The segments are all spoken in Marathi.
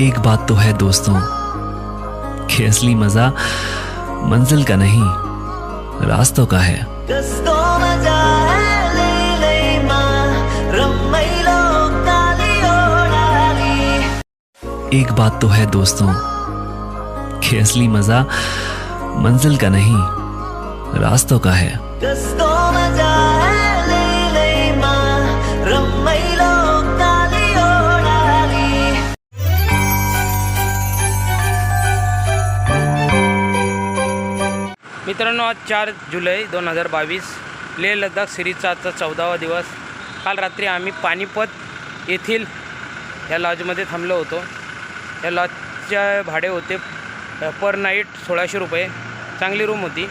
एक बात तो है दोस्तों कि असली मज़ा मंजिल का नहीं रास्तों का है। एक बात तो है दोस्तों कि असली मज़ा मंजिल का नहीं रास्तों का है। मित्रांनो आज चार जुलै दोन हजार बावीस लेह लद्दाख सिरीजचा आजचा चौदावा दिवस. काल रात्री आम्ही पानिपत येथील या लॉजमध्ये थांबलो होतो. या लॉजचे भाडे होते पर नाईट सोळाशे रुपये. चांगली रूम होती.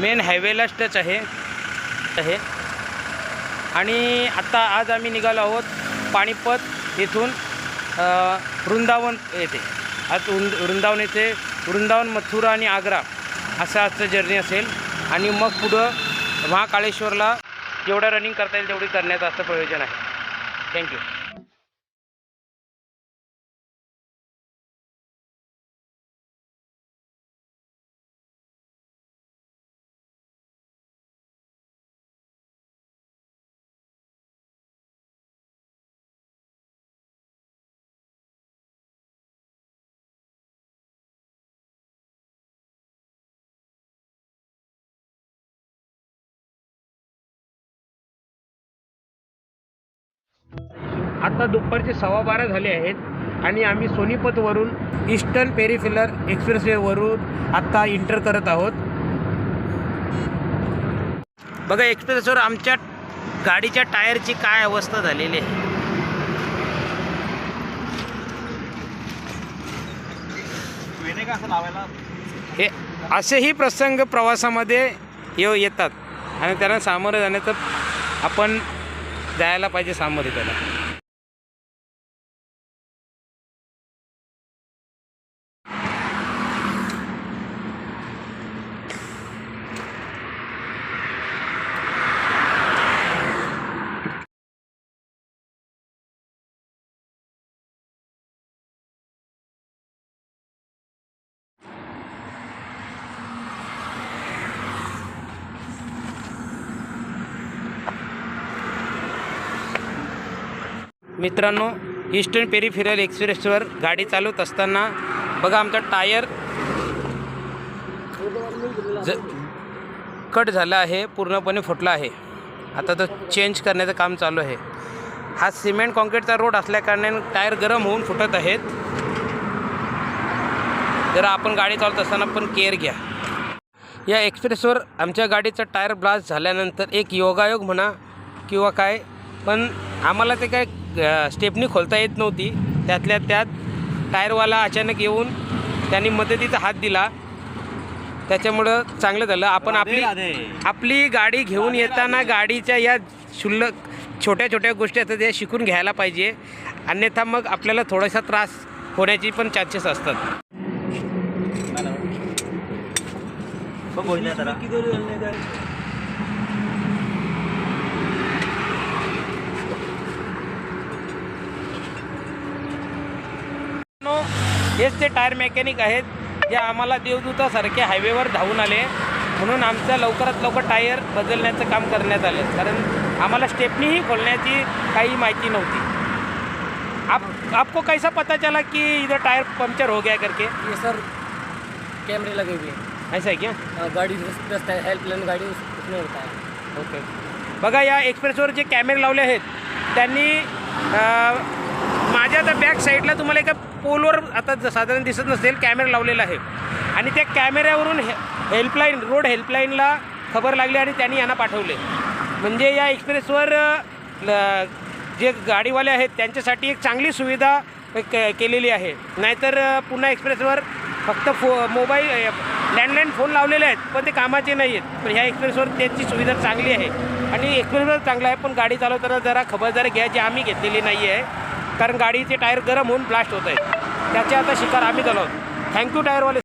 मेन हायवेलाच टच आहे आहे. आणि आता आज आम्ही निघालो आहोत पानिपत येथून वृंदावन येथे. आज वृंदावन येथे वृंदावन मथुरा आणि आग्रा असं आजचं जर्नी असेल. आणि मग पुढं महाकाळेश्वरला जेवढं रनिंग करता येईल तेवढी करण्याचं असं प्रयोजन आहे. थँक्यू आता दुपारचे सव्वा बारा झाले आहेत आणि आम्ही सोनीपतवरून ईस्टर्न पेरिफिलर एक्सप्रेसवेवरून आत्ता इंटर करत आहोत. बघा एक्सप्रेसवर आमच्या गाडीच्या टायरची काय अवस्था झालेली आहे. हे असेही प्रसंग प्रवासामध्ये येऊ येतात. आणि त्यांना सामोरं जाण्याचं आपण जायला पाहिजे सामोरे त्याला मित्रांनो ईस्टर्न पेरिफेरियल एक्सप्रेसवर गाडी चालवत असताना बघा आमचा टायर ज कट झाला आहे पूर्णपणे फुटला आहे. आता तो चेंज करण्याचं काम चालू आहे. हा सिमेंट कॉन्क्रीटचा रोड असल्याकारणाने टायर गरम होऊन फुटत आहेत. जरा आपण गाडी चालवत असताना पण केअर घ्या. या एक्सप्रेसवर आमच्या गाडीचा टायर ब्लास्ट झाल्यानंतर एक योगायोग म्हणा किंवा काय पण आम्हाला ते काय स्टेपनी खोलता येत नव्हती. त्यातल्या त्यात टायरवाला अचानक येऊन त्यांनी मदतीचा हात दिला. त्याच्यामुळं चांगलं झालं. आपण आपली आपली गाडी घेऊन येताना गाडीच्या या क्षुल्लक छोट्या छोट्या गोष्टी असतात त्या शिकून घ्यायला पाहिजे. अन्यथा मग आपल्याला थोडासा त्रास होण्याची पण चान्सेस असतात. नो, हेच ते टायर मेकॅनिक आहेत जे आम्हाला देवदूतासारखे हायवेवर धावून आले. म्हणून आमचं लवकरात लवकर टायर बदलण्याचं काम करण्यात आलं. कारण आम्हाला स्टेपनीही खोलण्याची काही माहिती नव्हती. आप आपको कैसा पता चला कि इधर टायर पंक्चर हो गया करके? ये सर कैमरे लगे हुए हैं। ऐसा है क्या? अ, गाड़ी दस्ता है हेल्पलाइन गाड़ी उस- उसमें होता है। ओके बघा या एक्सप्रेसवर जे कॅमेरे लावले आहेत त्यांनी माझ्या आता बॅक साईडला तुम्हाला एका पोलवर आता साधारण दिसत नसेल कॅमेरा लावलेला आहे. आणि त्या कॅमेऱ्यावरून हे हेल्पलाईन रोड हेल्पलाईनला खबर लागली आणि त्यांनी यांना पाठवले. म्हणजे या एक्सप्रेसवर जे गाडीवाले आहेत त्यांच्यासाठी एक चांगली सुविधा के केलेली आहे. नाहीतर पुन्हा एक्सप्रेसवर फक्त फो मोबाईल लँडलाईन फोन लावलेले आहेत पण ते कामाचे नाही आहेत. पण ह्या एक्सप्रेसवर त्याची सुविधा चांगली आहे. आणि एक्सप्रेसवर चांगला आहे पण गाडी चालवताना जरा खबरदारी घ्यायची आम्ही घेतलेली नाही आहे कारण गाडीचे टायर गरम होऊन ब्लास्ट होत आहे त्याचे आता शिकार आम्ही झालो थँक्यू टायरवाले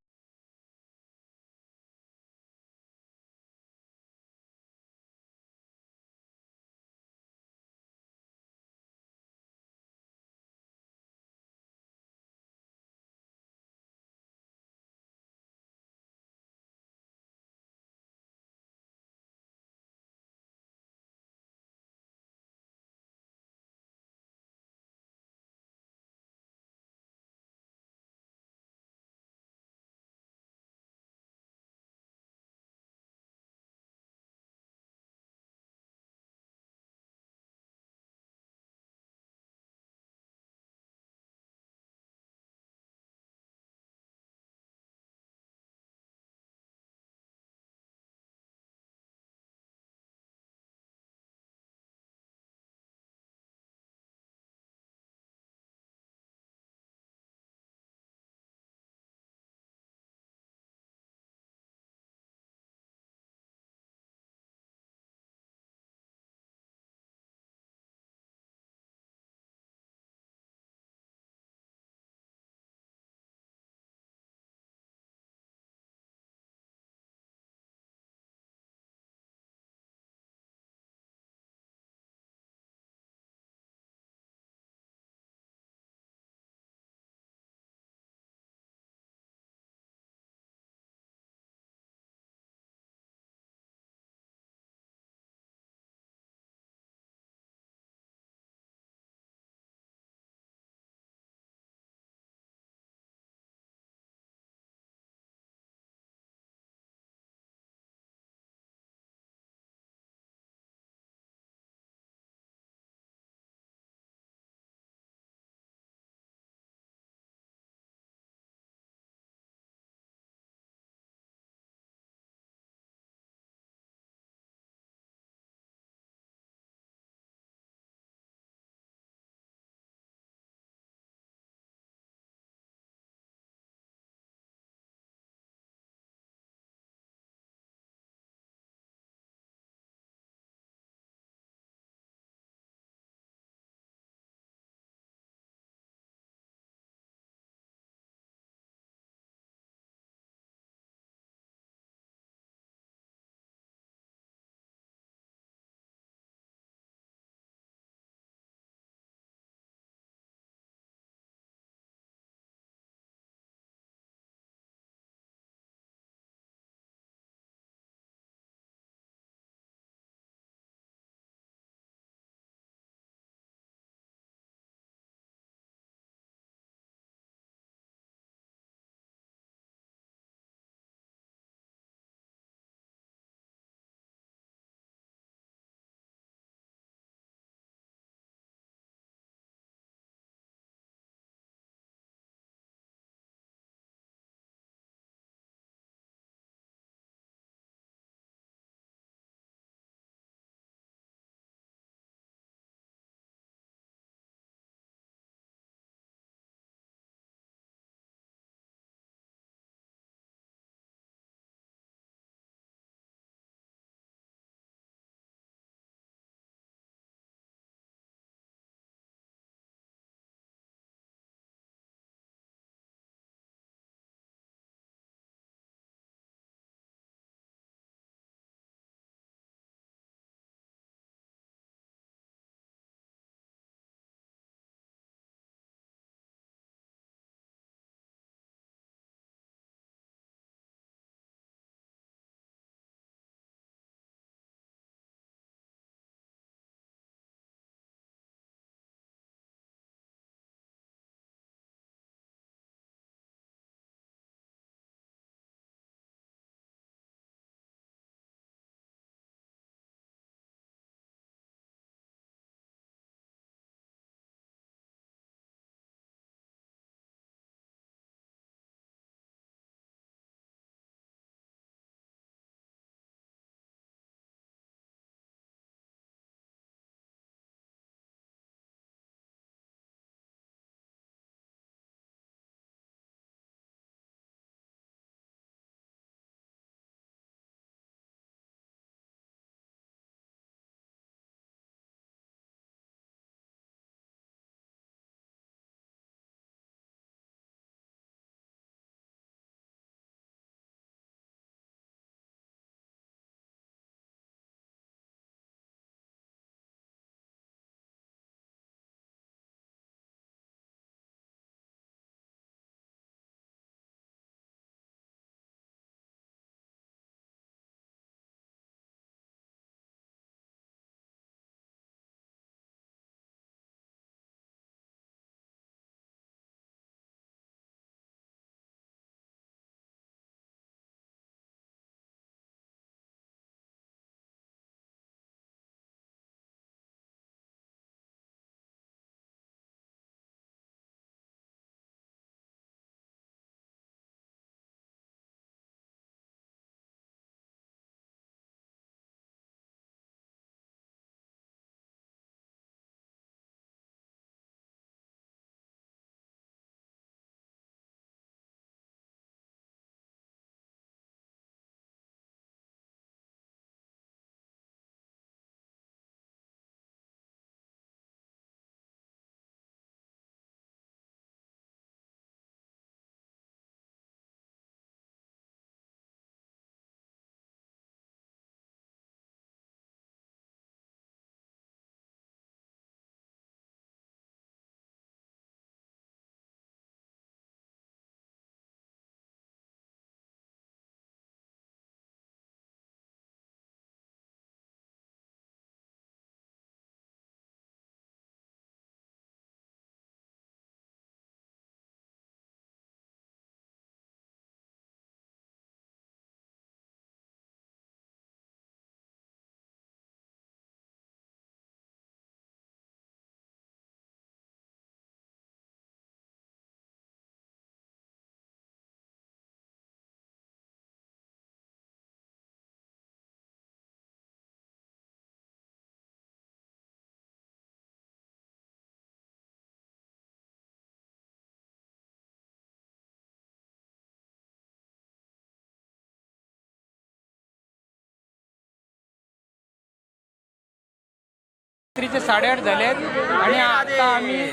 रात्रीचे साडेआठ झाले आहेत आणि आता आम्ही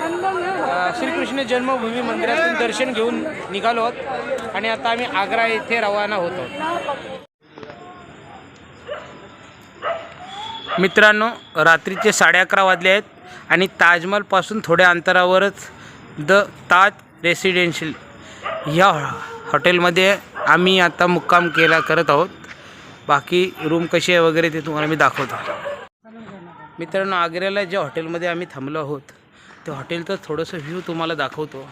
श्रीकृष्ण जन्मभूमी मंदिरातून दर्शन घेऊन निघालो आहोत आणि आता आम्ही आग्रा येथे रवाना होतो मित्रांनो रात्रीचे साडे अकरा वाजले आहेत आणि ताजमहलपासून थोड्या अंतरावरच द ताज रेसिडेन्शियल ह्या हॉटेलमध्ये आम्ही आता मुक्काम केला करत आहोत. बाकी रूम कशी आहे वगैरे ते तुम्हाला मी दाखवतो. मित्रांनो आग्र्याला ज्या हॉटेलमध्ये आम्ही थांबलो आहोत त्या हॉटेलचं थोडंसं व्ह्यू तुम्हाला दाखवतो.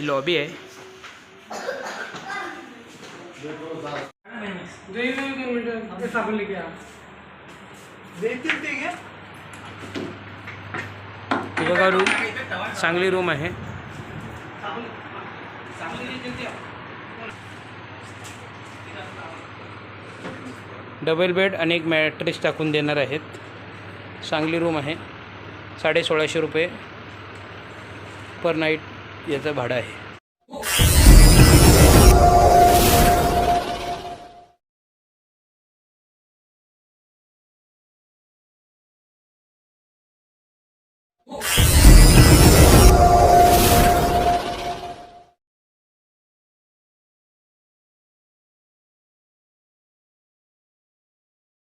लॉबी आहे. बघा रूम चांगली रूम आहे. डबल बेड आणि एक मॅट्रेस टाकून देणार आहेत. चांगली रूम आहे. साडे सोळाशे रुपये पर नाईट याचं भाडं आहे.